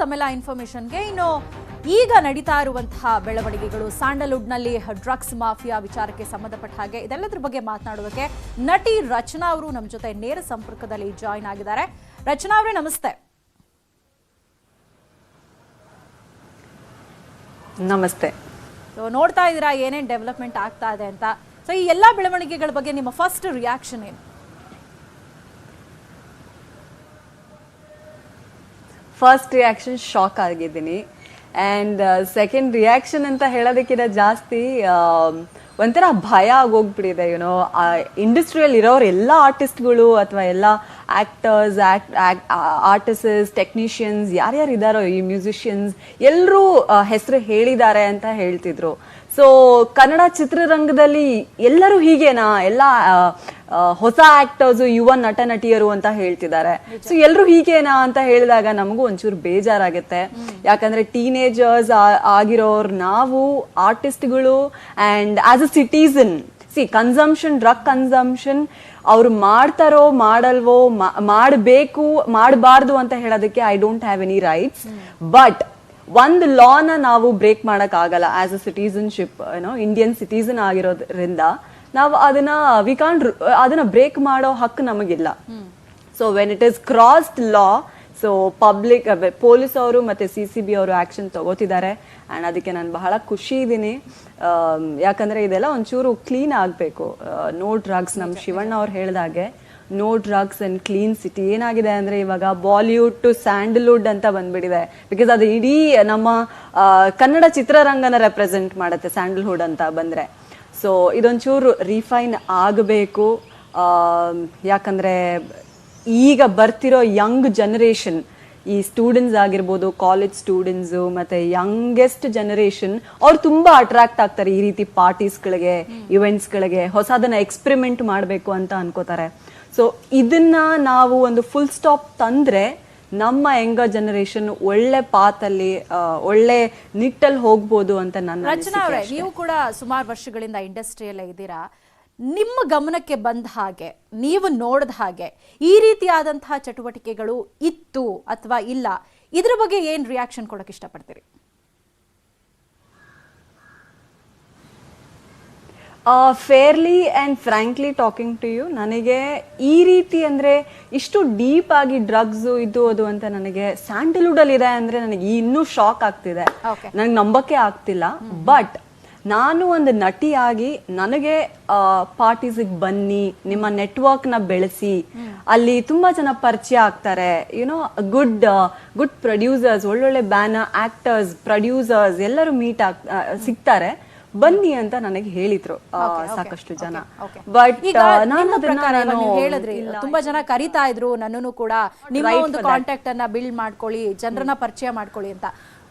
ತಮ್ಮೆಲ್ಲ ಇನ್ಫಾರ್ಮೇಶನ್ಗೆ ಇನ್ನು ಈಗ ನಡೀತಾ ಇರುವಂತಹ ಬೆಳವಣಿಗೆಗಳು. ಸ್ಯಾಂಡಲ್ವುಡ್ನಲ್ಲಿ ಡ್ರಗ್ಸ್ ಮಾಫಿಯಾ ವಿಚಾರಕ್ಕೆ ಸಂಬಂಧಪಟ್ಟ ಹಾಗೆ ಇದೆಲ್ಲದರ ಬಗ್ಗೆ ಮಾತನಾಡೋದಕ್ಕೆ ನಟಿ ರಚನಾ ಅವರು ನಮ್ಮ ಜೊತೆ ನೇರ ಸಂಪರ್ಕದಲ್ಲಿ ಜಾಯಿನ್ ಆಗಿದ್ದಾರೆ. ರಚನಾ ಅವರೇ ನಮಸ್ತೆ. ನಮಸ್ತೆ. ಸೊ ನೋಡ್ತಾ ಇದ್ದೀರಾ ಏನೇನು ಡೆವಲಪ್ಮೆಂಟ್ ಆಗ್ತಾ ಇದೆ ಅಂತ. ಸೊ ಈ ಎಲ್ಲ ಬೆಳವಣಿಗೆಗಳ ಬಗ್ಗೆ ನಿಮ್ಮ ಫಸ್ಟ್ ರಿಯಾಕ್ಷನ್ ಏನು? ಫಸ್ಟ್ ರಿಯಾಕ್ಷನ್ ಶಾಕ್ ಆಗಿದ್ದೀನಿ. ಆ್ಯಂಡ್ ಸೆಕೆಂಡ್ ರಿಯಾಕ್ಷನ್ ಅಂತ ಹೇಳೋದಕ್ಕಿಂತ ಜಾಸ್ತಿ ಆಮ್, ಒಂಥರ ಭಯ ಆಗೋಗ್ಬಿಟ್ಟಿದೆ ಯುನೋ ಇಂಡಸ್ಟ್ರಿಯಲ್ಲಿ ಇರೋರು ಎಲ್ಲ ಆರ್ಟಿಸ್ಟ್ಗಳು ಅಥವಾ ಎಲ್ಲ ಆ್ಯಕ್ಟರ್ಸ್ ಆ್ಯಕ್ಟ್ ಆರ್ಟಿಸಸ್ ಟೆಕ್ನಿಷಿಯನ್ಸ್ ಯಾರ್ಯಾರು ಇದ್ದಾರೋ ಈ ಮ್ಯೂಸಿಷಿಯನ್ಸ್ ಎಲ್ಲರೂ ಹೆಸರು ಹೇಳಿದ್ದಾರೆ ಅಂತ ಹೇಳ್ತಿದ್ರು. ಸೊ ಕನ್ನಡ ಚಿತ್ರರಂಗದಲ್ಲಿ ಎಲ್ಲರೂ ಹೀಗೇನಾ? ಎಲ್ಲ ಆ, ಆ, ಹೊಸ ಆಕ್ಟರ್ಸ್ ಯುವ ನಟ ನಟಿಯರು ಅಂತ ಹೇಳ್ತಿದ್ದಾರೆ. ಸೊ ಎಲ್ಲರೂ ಹೀಗೇನಾ ಅಂತ ಹೇಳಿದಾಗ ನಮಗೂ ಒಂಚೂರು ಬೇಜಾರಾಗುತ್ತೆ. ಯಾಕಂದ್ರೆ ಟೀನೇಜರ್ಸ್ ಆಗಿರೋರು ನಾವು, ಆರ್ಟಿಸ್ಟ್ಗಳು ಅಂಡ್ ಆಸ್ ಅ ಸಿಟಿಸನ್ ಸಿ ಕನ್ಸಂಪ್ಷನ್ ಡ್ರಗ್ ಕನ್ಸಂಪ್ಷನ್ ಅವ್ರು ಮಾಡ್ತಾರೋ, ಮಾಡಲ್ವೋ ಮಾಡಬೇಕು, ಮಾಡಬಾರ್ದು ಅಂತ ಹೇಳೋದಕ್ಕೆ I don't have any rights but ಒಂದು ಲಾನ ನಾವು ಬ್ರೇಕ್ ಮಾಡಕ್ ಆಗಲ್ಲ ಆಸ್ ಅ ಸಿಟಿಸನ್ಶಿಪ್ ಏನೋ ಇಂಡಿಯನ್ ಸಿಟಿಸನ್ ಆಗಿರೋದ್ರಿಂದ. ನಾವು ಅದನ್ನ ವಿ ಕಾಂಟ್ ಅದನ್ನ ಬ್ರೇಕ್ ಮಾಡೋ ಹಕ್ಕು ನಮಗಿಲ್ಲ. So when it is crossed law so public police ಅವರು ಮತ್ತೆ ಸಿ ಸಿ ಬಿ ಅವರು ಆಕ್ಷನ್ ತಗೋತಿದ್ದಾರೆ. ಆ್ಯಂಡ್ ಅದಕ್ಕೆ ನಾನು ಬಹಳ ಖುಷಿ ಇದ್ದೀನಿ ಯಾಕಂದ್ರೆ ಇದೆಲ್ಲ ಒಂಚೂರು ಕ್ಲೀನ್ ಆಗಬೇಕು. ನೋ ಡ್ರಗ್ಸ್ ನಮ್ಮ ಶಿವಣ್ಣ ಅವ್ರು ಹೇಳಿದಾಗೆ no drugs and clean city ಏನಾಗಿದೆ ಅಂದ್ರೆ ಇವಾಗ ಬಾಲಿವುಡ್ ಟು ಸ್ಯಾಂಡಲ್ವುಡ್ ಅಂತ ಬಂದ್ಬಿಟ್ಟಿದೆ. ಬಿಕಾಸ್ ಅದು ಇಡೀ ನಮ್ಮ ಕನ್ನಡ ಚಿತ್ರರಂಗನ ರೆಪ್ರೆಸೆಂಟ್ ಮಾಡುತ್ತೆ ಸ್ಯಾಂಡಲ್ವುಡ್ ಅಂತ ಬಂದ್ರೆ. ಸೊ ಇದೊಂಚೂರು ರಿಫೈನ್ ಆಗಬೇಕು. ಯಾಕಂದರೆ ಈಗ ಬರ್ತಿರೋ ಯಂಗ್ ಜನರೇಷನ್ ಈ ಸ್ಟೂಡೆಂಟ್ಸ್ ಆಗಿರ್ಬೋದು ಕಾಲೇಜ್ ಸ್ಟೂಡೆಂಟ್ಸು ಮತ್ತು ಯಂಗೆಸ್ಟ್ ಜನರೇಷನ್ ಅವ್ರು ತುಂಬ ಅಟ್ರಾಕ್ಟ್ ಆಗ್ತಾರೆ ಈ ರೀತಿ ಪಾರ್ಟೀಸ್ಗಳಿಗೆ ಇವೆಂಟ್ಸ್ಗಳಿಗೆ ಹೊಸದನ್ನು ಎಕ್ಸ್ಪೆರಿಮೆಂಟ್ ಮಾಡಬೇಕು ಅಂತ ಅನ್ಕೋತಾರೆ. ಸೊ ಇದನ್ನ ನಾವು ಒಂದು ಫುಲ್ ಸ್ಟಾಪ್ ತಂದ್ರೆ ನಮ್ಮ ಯಂಗ ಜನರೇಷನ್ ಒಳ್ಳೆ ಪಾತಲ್ಲಿ ಒಳ್ಳೆ ನಿಟ್ಟಲ್ಲಿ ಹೋಗ್ಬೋದು ಅಂತ ನನ್ನ ರಚನಾ ಅವರೇ ನೀವು ಕೂಡ ಸುಮಾರು ವರ್ಷಗಳಿಂದ ಇಂಡಸ್ಟ್ರಿಯಲ್ಲೇ ಇದ್ದೀರಾ. ನಿಮ್ಮ ಗಮನಕ್ಕೆ ಬಂದ ಹಾಗೆ ನೀವು ನೋಡಿದ ಹಾಗೆ ಈ ರೀತಿಯಾದಂತಹ ಚಟುವಟಿಕೆಗಳು ಇತ್ತು ಅಥವಾ ಇಲ್ಲ ಇದ್ರ ಬಗ್ಗೆ ಏನ್ ರಿಯಾಕ್ಷನ್ ಕೊಡಕ್ಕೆ ಇಷ್ಟಪಡ್ತೀರಿ? Fairly and frankly talking to you ನನಗೆ ಈ ರೀತಿ ಅಂದರೆ ಇಷ್ಟು ಡೀಪ್ ಆಗಿ ಡ್ರಗ್ಸ್ ಇದು ಅದು ಅಂತ ನನಗೆ ಸ್ಯಾಂಡಲ್ವುಡ್ ಅಲ್ಲಿ ಇದೆ ಅಂದ್ರೆ ನನಗೆ ಇನ್ನೂ ಶಾಕ್ ಆಗ್ತಿದೆ. ನನಗೆ ನಂಬಕ್ಕೆ ಆಗ್ತಿಲ್ಲ. ಬಟ್ ನಾನು ಒಂದು ನಟಿಯಾಗಿ ನನಗೆ ಪಾರ್ಟೀಸಿಗೆ ಬನ್ನಿ ನಿಮ್ಮ ನೆಟ್ವರ್ಕ್ನ ಬೆಳೆಸಿ ಅಲ್ಲಿ ತುಂಬಾ ಜನ ಪರಿಚಯ ಆಗ್ತಾರೆ. You know good good producers ಒಳ್ಳೊಳ್ಳೆ ಬ್ಯಾನರ್ ಆಕ್ಟರ್ಸ್ ಪ್ರೊಡ್ಯೂಸರ್ಸ್ ಎಲ್ಲರೂ ಮೀಟ್ ಆಗ್ ಸಿಗ್ತಾರೆ. ಬನ್ನಿ ಅಂತ ನನಗೆ ಹೇಳಿದ್ರು. ಸಾಕಷ್ಟು ಜನ. ಬಟ್ ನಾನು ನಾನು ಹೇಳಿದ್ರಿ. ತುಂಬಾ ಜನ ಕರಿತಾ ಇದ್ರು. ನನ್ನನ್ನು ಕೂಡ ನಿಮ್ಮ ಒಂದು ಕಾಂಟ್ಯಾಕ್ಟ್ ಅನ್ನ ಬಿಲ್ಡ್ ಮಾಡ್ಕೊಳ್ಳಿ ಜನರನ್ನ ಪರಿಚಯ ಮಾಡ್ಕೊಳ್ಳಿ ಅಂತ.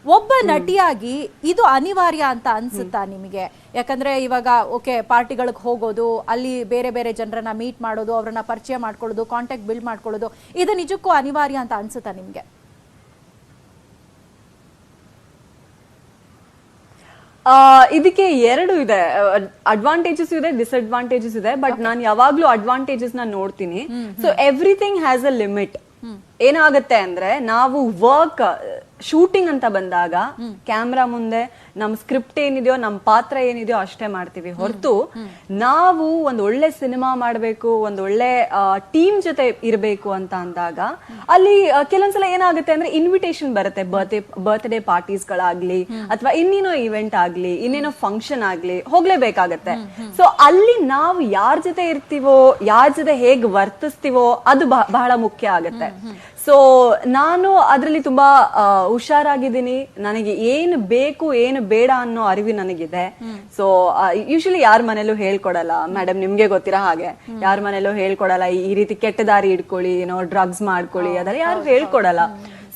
ಒಬ್ಬ ನಟಿಯಾಗಿ ಇದು ಅನಿವಾರ್ಯ ಅಂತ ಅನ್ಸುತ್ತಾ ನಿಮಗೆ? ಯಾಕಂದ್ರೆ ಇವಾಗ ಓಕೆ ಪಾರ್ಟಿಗಳಿಗೆ ಹೋಗೋದು ಅಲ್ಲಿ ಬೇರೆ ಬೇರೆ ಜನರನ್ನ ಮೀಟ್ ಮಾಡೋದು ಅವರನ್ನ ಪರಿಚಯ ಮಾಡ್ಕೊಳ್ಳೋದು ಕಾಂಟ್ಯಾಕ್ಟ್ ಬಿಲ್ಡ್ ಮಾಡ್ಕೊಳ್ಳೋದು ಇದು ನಿಜಕ್ಕೂ ಅನಿವಾರ್ಯ ಅಂತ ಅನ್ಸುತ್ತಾ ನಿಮ್ಗೆ? ಇದಕ್ಕೆ ಎರಡು ಇದೆ. ಅಡ್ವಾಂಟೇಜಸ್ ಇದೆ ಡಿಸ್ಅಡ್ವಾಂಟೇಜಸ್ ಇದೆ ಬಟ್ ನಾನು ಯಾವಾಗ್ಲೂ ಅಡ್ವಾಂಟೇಜಸ್ನ ನೋಡ್ತೀನಿ. So everything has a limit ಏನಾಗುತ್ತೆ ಅಂದ್ರೆ ನಾವು ವರ್ಕ್ ಶೂಟಿಂಗ್ ಅಂತ ಬಂದಾಗ ಕ್ಯಾಮ್ರಾ ಮುಂದೆ ನಮ್ ಸ್ಕ್ರಿಪ್ಟ್ ಏನಿದೆಯೋ ನಮ್ ಪಾತ್ರ ಏನಿದೆಯೋ ಅಷ್ಟೇ ಮಾಡ್ತೀವಿ. ಹೊರತು ನಾವು ಒಂದ್ ಒಳ್ಳೆ ಸಿನಿಮಾ ಮಾಡ್ಬೇಕು ಒಂದ್ ಒಳ್ಳೆ ಟೀಮ್ ಜೊತೆ ಇರಬೇಕು ಅಂತ ಅಂದಾಗ ಅಲ್ಲಿ ಕೆಲವೊಂದ್ಸಲ ಏನಾಗುತ್ತೆ ಅಂದ್ರೆ ಇನ್ವಿಟೇಷನ್ ಬರುತ್ತೆ. ಬರ್ತ್ಡೇ ಬರ್ತ್ಡೇ ಪಾರ್ಟೀಸ್ಗಳಾಗ್ಲಿ ಅಥವಾ ಇನ್ನೇನೋ ಇವೆಂಟ್ ಆಗ್ಲಿ ಇನ್ನೇನೋ ಫಂಕ್ಷನ್ ಆಗ್ಲಿ ಹೋಗ್ಲೇಬೇಕಾಗತ್ತೆ. ಸೊ ಅಲ್ಲಿ ನಾವು ಯಾರ ಜೊತೆ ಇರ್ತೀವೋ ಯಾರ ಜೊತೆ ಹೇಗ್ ವರ್ತಿಸ್ತೀವೋ ಅದು ಬಹ- ಬಹಳ ಮುಖ್ಯ ಆಗತ್ತೆ. ಸೊ ನಾನು ಅದರಲ್ಲಿ ತುಂಬಾ ಹುಷಾರಾಗಿದ್ದೀನಿ. ನನಗೆ ಏನು ಬೇಕು ಏನು ಬೇಡ ಅನ್ನೋ ಅರಿವು ನನಗಿದೆ. ಸೊ ಯೂಶಲಿ ಯಾರ ಮನೇಲೂ ಹೇಳ್ಕೊಡಲ್ಲ. ಮೇಡಮ್ ನಿಮ್ಗೆ ಗೊತ್ತಿರೋ ಹಾಗೆ. ಯಾರ ಮನೇಲೂ ಹೇಳ್ಕೊಡಲ್ಲ. ಈ- ರೀತಿ ಕೆಟ್ಟ ದಾರಿ ಇಟ್ಕೊಳ್ಳಿ ಏನೋ ಡ್ರಗ್ಸ್ ಮಾಡ್ಕೊಳ್ಳಿ. ಅದೆಲ್ಲ ಯಾರು ಹೇಳ್ಕೊಡಲ್ಲ.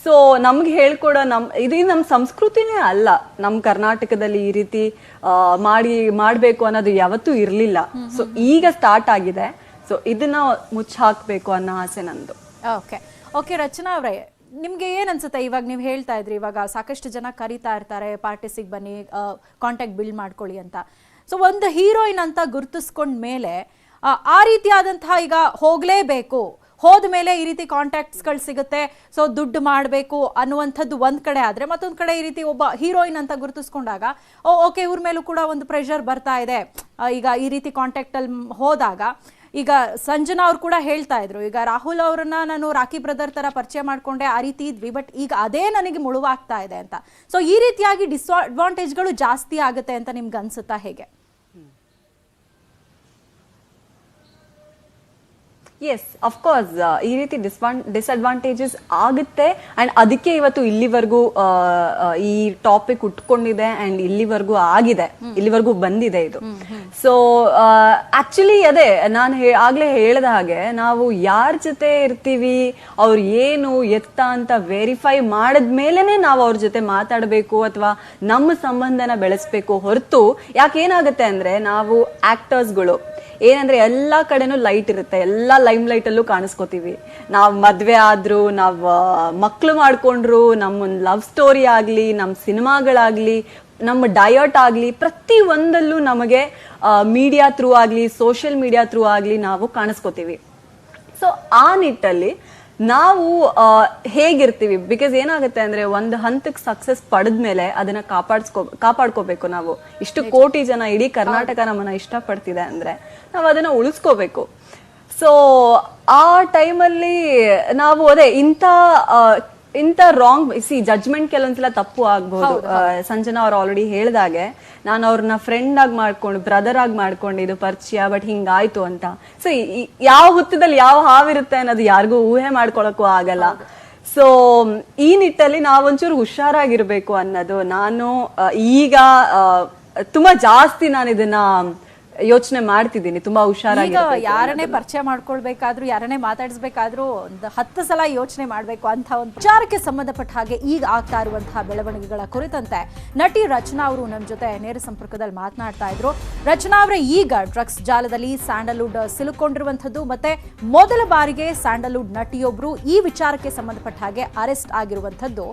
ಸೊ ನಮ್ಗೆ ಹೇಳ್ಕೊಡೋ ನಮ್ ಇದು ನಮ್ಮ ಸಂಸ್ಕೃತಿನೇ ಅಲ್ಲ. ನಮ್ ಕರ್ನಾಟಕದಲ್ಲಿ ಈ ರೀತಿ ಮಾಡಿ ಮಾಡ್ಬೇಕು ಅನ್ನೋದು ಯಾವತ್ತೂ ಇರ್ಲಿಲ್ಲ. ಸೊ ಈಗ ಸ್ಟಾರ್ಟ್ ಆಗಿದೆ. ಸೊ ಇದನ್ನ ಮುಚ್ಚ ಹಾಕ್ಬೇಕು ಅನ್ನೋ ಆಸೆ ನಂದು. ಓಕೆ ಓಕೆ ರಚನಾ ಅವರೇ ನಿಮ್ಗೆ ಏನ್ ಅನ್ಸುತ್ತೆ? ಇವಾಗ ನೀವು ಹೇಳ್ತಾ ಇದ್ರಿ ಇವಾಗ ಸಾಕಷ್ಟು ಜನ ಕರೀತಾ ಇರ್ತಾರೆ ಪಾರ್ಟಿಸಿಗೆ ಬನ್ನಿ ಕಾಂಟ್ಯಾಕ್ಟ್ ಬಿಲ್ಡ್ ಮಾಡ್ಕೊಳ್ಳಿ ಅಂತ. ಸೊ ಒಂದು ಹೀರೋಯಿನ್ ಅಂತ ಗುರುತಿಸ್ಕೊಂಡ ಮೇಲೆ ಆ, ರೀತಿಯಾದಂತಹ ಈಗ ಹೋಗ್ಲೇಬೇಕು ಹೋದ ಮೇಲೆ ಈ ರೀತಿ ಕಾಂಟ್ಯಾಕ್ಟ್ಸ್ಗಳು ಸಿಗುತ್ತೆ ಸೊ ದುಡ್ಡು ಮಾಡಬೇಕು ಅನ್ನುವಂಥದ್ದು ಒಂದ್ ಕಡೆ ಆದ್ರೆ ಮತ್ತೊಂದು ಕಡೆ ಈ ರೀತಿ ಒಬ್ಬ ಹೀರೋಯಿನ್ ಅಂತ ಗುರುತಿಸ್ಕೊಂಡಾಗ ಓ ಓಕೆ ಇವ್ರ ಮೇಲೂ ಕೂಡ ಒಂದು ಪ್ರೆಷರ್ ಬರ್ತಾ ಇದೆ. ಈಗ ಈ ರೀತಿ ಕಾಂಟ್ಯಾಕ್ಟಲ್ಲಿ ಹೋದಾಗ ಈಗ ಸಂಜನಾ ಅವ್ರು ಕೂಡ ಹೇಳ್ತಾ ಇದ್ರು, ಈಗ ರಾಹುಲ್ ಅವ್ರನ್ನ ನಾನು ರಾಖಿ ಬ್ರದರ್ ತರ ಪರಿಚಯ ಮಾಡ್ಕೊಂಡೆ, ಆ ರೀತಿ ಇದ್ವಿ ಬಟ್ ಈಗ ಅದೇ ನನಗೆ ಮುಳುವಾಗ್ತಾ ಇದೆ ಅಂತ. ಸೊ ಈ ರೀತಿಯಾಗಿ ಡಿಸ್ಅಡ್ವಾಂಟೇಜ್ಗಳು ಜಾಸ್ತಿ ಆಗುತ್ತೆ ಅಂತ ನಿಮ್ಗೆ ಅನ್ಸುತ್ತಾ ಹೇಗೆ? ಎಸ್ ಅಫ್ಕೋರ್ಸ್ ಈ ರೀತಿ ಡಿಸ್ವಾನ್ ಡಿಸ್ಅಡ್ವಾಂಟೇಜಸ್ ಆಗುತ್ತೆ. ಅಂಡ್ ಅದಕ್ಕೆ ಇವತ್ತು ಇಲ್ಲಿವರೆಗೂ ಈ ಟಾಪಿಕ್ ಉಟ್ಕೊಂಡಿದೆ ಅಂಡ್ ಇಲ್ಲಿವರೆಗೂ ಆಗಿದೆ. ಇಲ್ಲಿವರೆಗೂ ಬಂದಿದೆ ಇದು. ಸೊ ಆಕ್ಚುಲಿ ಅದೇ ನಾನು ಆಗ್ಲೇ ಹೇಳಿದ ಹಾಗೆ ನಾವು ಯಾರ ಜೊತೆ ಇರ್ತೀವಿ ಅವ್ರು ಏನು ಎತ್ತ ಅಂತ ವೆರಿಫೈ ಮಾಡಿದ್ಮೇಲೆನೆ ನಾವು ಅವ್ರ ಜೊತೆ ಮಾತಾಡಬೇಕು ಅಥವಾ ನಮ್ಮ ಸಂಬಂಧನ ಬೆಳೆಸಬೇಕು ಹೊರತು ಯಾಕೆ ಏನಾಗುತ್ತೆ ಅಂದ್ರೆ ನಾವು ಆಕ್ಟರ್ಸ್ಗಳು ಏನಂದ್ರೆ ಎಲ್ಲಾ ಕಡೆನೂ ಲೈಟ್ ಇರುತ್ತೆ. ಎಲ್ಲಾ ಲೈಮ್ ಲೈಟ್ ಅಲ್ಲೂ ಕಾಣಿಸ್ಕೋತೀವಿ. ನಾವ್ ಮದ್ವೆ ಆದ್ರು, ನಾವ್ ಮಕ್ಳು ಮಾಡ್ಕೊಂಡ್ರು ನಮ್ಮ ಲವ್ ಸ್ಟೋರಿ ಆಗ್ಲಿ, ನಮ್ ಸಿನಿಮಾಗಳಾಗ್ಲಿ, ನಮ್ಮ ಡಯಟ್ ಆಗ್ಲಿ, ಪ್ರತಿ ಒಂದಲ್ಲೂ ನಮಗೆ ಮೀಡಿಯಾ ಥ್ರೂ ಆಗ್ಲಿ ಸೋಷಿಯಲ್ ಮೀಡಿಯಾ ಥ್ರೂ ಆಗ್ಲಿ ನಾವು ಕಾಣಿಸ್ಕೋತೀವಿ. ಸೊ ಆ ನಿಟ್ಟಲ್ಲಿ ನಾವು ಹೇಗಿರ್ತೀವಿ? ಬಿಕಾಸ್ ಏನಾಗುತ್ತೆ ಅಂದ್ರೆ ಒಂದು ಹಂತಕ್ಕೆ ಸಕ್ಸಸ್ ಪಡೆದ್ಮೇಲೆ ಅದನ್ನ ಕಾಪಾಡ್ಸ್ಕೋ ಕಾಪಾಡ್ಕೋಬೇಕು ನಾವು. ಇಷ್ಟು ಕೋಟಿ ಜನ ಇಡೀ ಕರ್ನಾಟಕ ನಮ್ಮನ್ನ ಇಷ್ಟಪಡ್ತಿದೆ ಅಂದ್ರೆ ನಾವು ಅದನ್ನ ಉಳಿಸ್ಕೋಬೇಕು. ಸೊ ಆ ಟೈಮಲ್ಲಿ ನಾವು ಅದೇ ಇಂಥ ಇಂಥ ರಾಂಗ್ ಸಿ ಜಜ್ಮೆಂಟ್ ಕೆಲವೊಂದ್ಸಲ ತಪ್ಪು ಆಗ್ಬಹುದು ಸಂಜನಾ ಅವ್ರು ಆಲ್ರೆಡಿ ಹೇಳ್ದಾಗೆ ನಾನು ಅವ್ರನ್ನ ಫ್ರೆಂಡ್ ಆಗಿ ಮಾಡ್ಕೊಂಡು ಬ್ರದರ್ ಆಗಿ ಮಾಡ್ಕೊಂಡು ಇದು ಪರಿಚಯ ಬಟ್ ಹಿಂಗಾಯ್ತು ಅಂತ. ಸೊ ಯಾವ ಹುತ್ತದಲ್ಲಿ ಯಾವ ಹಾವಿರುತ್ತೆ ಅನ್ನೋದು ಯಾರಿಗೂ ಊಹೆ ಮಾಡ್ಕೊಳಕ್ಕೂ ಆಗಲ್ಲ. ಸೊ ಈ ನಿಟ್ಟಲ್ಲಿ ನಾವೊಂಚೂರು ಹುಷಾರಾಗಿರ್ಬೇಕು ಅನ್ನೋದು. ನಾನು ಈಗ ತುಂಬಾ ಜಾಸ್ತಿ ನಾನು ಇದನ್ನ ಯೋಚನೆ ಮಾಡ್ತಿದ್ದೀನಿ ತುಂಬಾ ಈಗ ಹುಷಾರಾಗಿ ಯಾರನ್ನೇ ಪರಿಚಯ ಮಾಡ್ಕೊಳ್ಬೇಕಾದ್ರೂ ಯಾರನ್ನೇ ಮಾತಾಡಿಸ್ಬೇಕಾದ್ರೂ ಒಂದು ಹತ್ತು ಸಲ ಯೋಚನೆ ಮಾಡಬೇಕು ಅಂತ ಒಂದು ವಿಚಾರಕ್ಕೆ ಸಂಬಂಧಪಟ್ಟ ಹಾಗೆ ಈಗ ಆಗ್ತಾ ಇರುವಂತಹ ಬೆಳವಣಿಗೆಗಳ ಕುರಿತಂತೆ ನಟಿ ರಚನಾ ಅವರು ನನ್ನ ಜೊತೆ ನೇರ ಸಂಪರ್ಕದಲ್ಲಿ ಮಾತನಾಡ್ತಾ ಇದ್ರು. ರಚನಾ ಅವರೇ ಈಗ ಡ್ರಗ್ಸ್ ಜಾಲದಲ್ಲಿ ಸ್ಯಾಂಡಲ್ವುಡ್ ಸಿಲುಕೊಂಡಿರುವಂಥದ್ದು ಮತ್ತೆ ಮೊದಲ ಬಾರಿಗೆ ಸ್ಯಾಂಡಲ್ವುಡ್ ನಟಿಯೊಬ್ರು ಈ ವಿಚಾರಕ್ಕೆ ಸಂಬಂಧಪಟ್ಟ ಹಾಗೆ ಅರೆಸ್ಟ್ ಆಗಿರುವಂಥದ್ದು.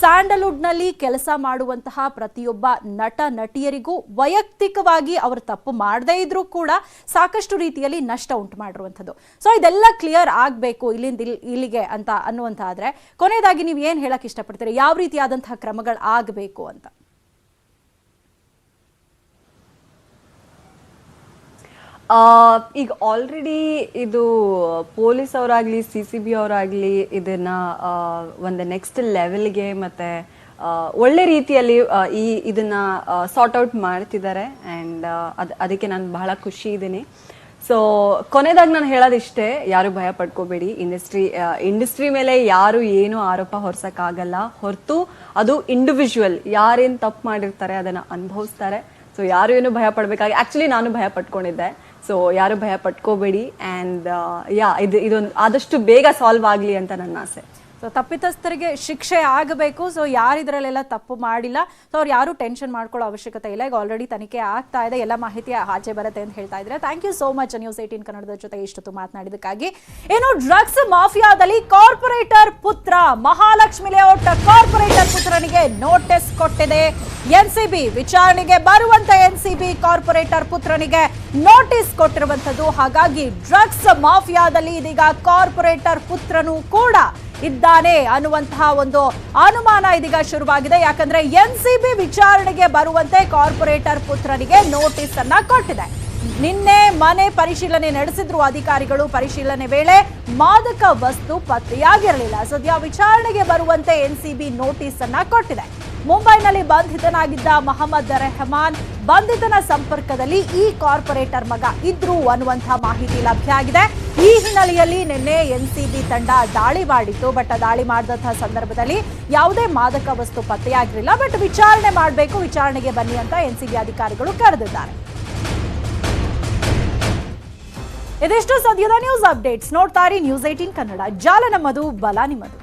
ಸ್ಯಾಂಡಲ್ವುಡ್ನಲ್ಲಿ ಕೆಲಸ ಮಾಡುವಂತಹ ಪ್ರತಿಯೊಬ್ಬ ನಟ, ನಟಿಯರಿಗೂ ವೈಯಕ್ತಿಕವಾಗಿ ಅವರು ತಪ್ಪು ಮಾಡದೇ ಇದ್ರೂ ಕೂಡ ಸಾಕಷ್ಟು ರೀತಿಯಲ್ಲಿ ನಷ್ಟ ಉಂಟು ಮಾಡಿರುವಂಥದ್ದು. ಸೊ ಇದೆಲ್ಲ ಕ್ಲಿಯರ್ ಆಗಬೇಕು ಇಲ್ಲಿಂದ ಇಲ್- ಇಲ್ಲಿಗೆ ಅಂತ ಅನ್ನುವಂಥ ಆದ್ರೆ ಕೊನೆಯದಾಗಿ ನೀವು ಏನು ಹೇಳಕ್ ಇಷ್ಟಪಡ್ತೀರಿ? ಯಾವ ರೀತಿಯಾದಂತಹ ಕ್ರಮಗಳು ಆಗಬೇಕು ಅಂತ? ಈಗ ಆಲ್ರೆಡಿ ಇದು ಪೊಲೀಸ್ ಅವರಾಗ್ಲಿ ಸಿ ಸಿ ಬಿ ಅವರಾಗ್ಲಿ ಇದನ್ನ ಒಂದು ನೆಕ್ಸ್ಟ್ ಲೆವೆಲ್ಗೆ ಮತ್ತೆ ಒಳ್ಳೆ ರೀತಿಯಲ್ಲಿ ಈ ಇದನ್ನ ಸಾರ್ಟ್ ಔಟ್ ಮಾಡ್ತಿದ್ದಾರೆ. ಆ್ಯಂಡ್ ಅದು, ಅದಕ್ಕೆ ನಾನು ಬಹಳ ಖುಷಿ ಇದ್ದೀನಿ. ಸೊ ಕೊನೆದಾಗಿ ನಾನು ಹೇಳೋದಿಷ್ಟೇ, ಯಾರು ಭಯ ಪಡ್ಕೋಬೇಡಿ. ಇಂಡಸ್ಟ್ರಿ ಇಂಡಸ್ಟ್ರಿ ಮೇಲೆ ಯಾರು ಏನು ಆರೋಪ ಹೊರ್ಸೋಕ್ಕಾಗಲ್ಲ. ಹೊರತು ಅದು ಇಂಡಿವಿಜುವಲ್ ಯಾರೇನು ತಪ್ಪು ಮಾಡಿರ್ತಾರೆ ಅದನ್ನ ಅನುಭವಿಸ್ತಾರೆ. ಸೊ ಯಾರು ಏನು ಭಯ ಪಡ್ಬೇಕಾಗಿ ಆಕ್ಚುಲಿ ನಾನು ಭಯ ಪಟ್ಕೊಂಡಿದ್ದೆ. ಸೊ ಯಾರು ಭಯ ಪಟ್ಕೋಬೇಡಿ ಆ್ಯಂಡ್ ಯಾ ಇದು, ಇದೊಂದು, ಆದಷ್ಟು ಬೇಗ ಸಾಲ್ವ್ ಆಗಲಿ ಅಂತ ನನ್ನ ಆಸೆ. ಸೊ ತಪ್ಪಿತಸ್ಥರಿಗೆ ಶಿಕ್ಷೆ ಆಗಬೇಕು. ಸೊ ಯಾರು ಇದರಲ್ಲೆಲ್ಲ ತಪ್ಪು ಮಾಡಿಲ್ಲ. ಸೊ ಅವ್ರು ಯಾರು ಟೆನ್ಷನ್ ಮಾಡ್ಕೊಳ್ಳೋ ಅವಶ್ಯಕತೆ ಇಲ್ಲ. ಈಗ ಆಲ್ರೆಡಿ ತನಿಖೆ ಆಗ್ತಾ ಇದೆ. ಎಲ್ಲ ಮಾಹಿತಿ ಆಚೆ ಬರುತ್ತೆ ಅಂತ ಹೇಳ್ತಾ ಇದ್ರೆ. Thank you so much news eighteen ಕನ್ನಡದ ಜೊತೆ ಇಷ್ಟೊತ್ತು ಮಾತನಾಡಿದಕ್ಕಾಗಿ ಏನು ಡ್ರಗ್ಸ್ ಮಾಫಿಯಾದಲ್ಲಿ ಕಾರ್ಪೊರೇಟರ್ ಪುತ್ರ, ಮಹಾಲಕ್ಷ್ಮಿ ಲೇಔಟ್ ಕಾರ್ಪೊರೇಟರ್ ಪುತ್ರನಿಗೆ ನೋಟಿಸ್ ಕೊಟ್ಟಿದೆ. ಎನ್ಸಿಬಿ ವಿಚಾರಣೆಗೆ ಬರುವಂತ ಬಿ ಕಾರ್ಪೊರೇಟರ್ ಪುತ್ರನಿಗೆ ನೋಟಿಸ್ ಕೊಟ್ಟಿರುವಂಥದ್ದು. ಹಾಗಾಗಿ ಡ್ರಗ್ಸ್ ಮಾಫಿಯಾದಲ್ಲಿ ಇದೀಗ ಕಾರ್ಪೊರೇಟರ್ ಪುತ್ರನು ಕೂಡ ಇದ್ದಾನೆ ಅನ್ನುವಂತಹ ಒಂದು ಅನುಮಾನ ಇದೀಗ ಶುರುವಾಗಿದೆ. ಯಾಕಂದ್ರೆ ಎನ್ಸಿಬಿ ವಿಚಾರಣೆಗೆ ಬರುವಂತೆ ಕಾರ್ಪೊರೇಟರ್ ಪುತ್ರನಿಗೆ ನೋಟಿಸ್ ಅನ್ನ ಕೊಟ್ಟಿದೆ. ನಿನ್ನೆ ಮನೆ ಪರಿಶೀಲನೆ ನಡೆಸಿದ್ರು ಅಧಿಕಾರಿಗಳು. ಪರಿಶೀಲನೆ ವೇಳೆ ಮಾದಕ ವಸ್ತು ಪತ್ತೆಯಾಗಿರಲಿಲ್ಲ. ಸದ್ಯ ವಿಚಾರಣೆಗೆ ಬರುವಂತೆ ಎನ್ಸಿಬಿ ನೋಟಿಸ್ ಅನ್ನ ಕೊಟ್ಟಿದೆ. ಮುಂಬೈನಲ್ಲಿ ಬಂಧಿತನಾಗಿದ್ದ ಮಹಮ್ಮದ್ ರೆಹಮಾನ್ ಬಂಧಿತನ ಸಂಪರ್ಕದಲ್ಲಿ ಈ ಕಾರ್ಪೊರೇಟರ್ ಮಗ ಇದ್ರು ಅನ್ನುವಂತಹ ಮಾಹಿತಿ ಲಭ್ಯ ಆಗಿದೆ. ಈ ಹಿನ್ನೆಲೆಯಲ್ಲಿ ನಿನ್ನೆ ಎನ್ಸಿಬಿ ತಂಡ ದಾಳಿ ಮಾಡಿತ್ತು. ಬಟ್ ದಾಳಿ ಮಾಡಿದಂತಹ ಸಂದರ್ಭದಲ್ಲಿ ಯಾವುದೇ ಮಾದಕ ವಸ್ತು ಪತ್ತೆಯಾಗಿರಲಿಲ್ಲ. ಬಟ್ ವಿಚಾರಣೆ ಮಾಡಬೇಕು, ವಿಚಾರಣೆಗೆ ಬನ್ನಿ ಅಂತ ಎನ್ಸಿಬಿ ಅಧಿಕಾರಿಗಳು ಕರೆದಿದ್ದಾರೆ. ಇದಿಷ್ಟು ಸದ್ಯದ ನ್ಯೂಸ್ ಅಪ್ಡೇಟ್ಸ್. ನೋಡ್ತಾ ನ್ಯೂಸ್ ಏಟೀನ್ ಕನ್ನಡ. ಜಾಲ ನಮ್ಮದು, ಬಲ ನಿಮ್ಮದು.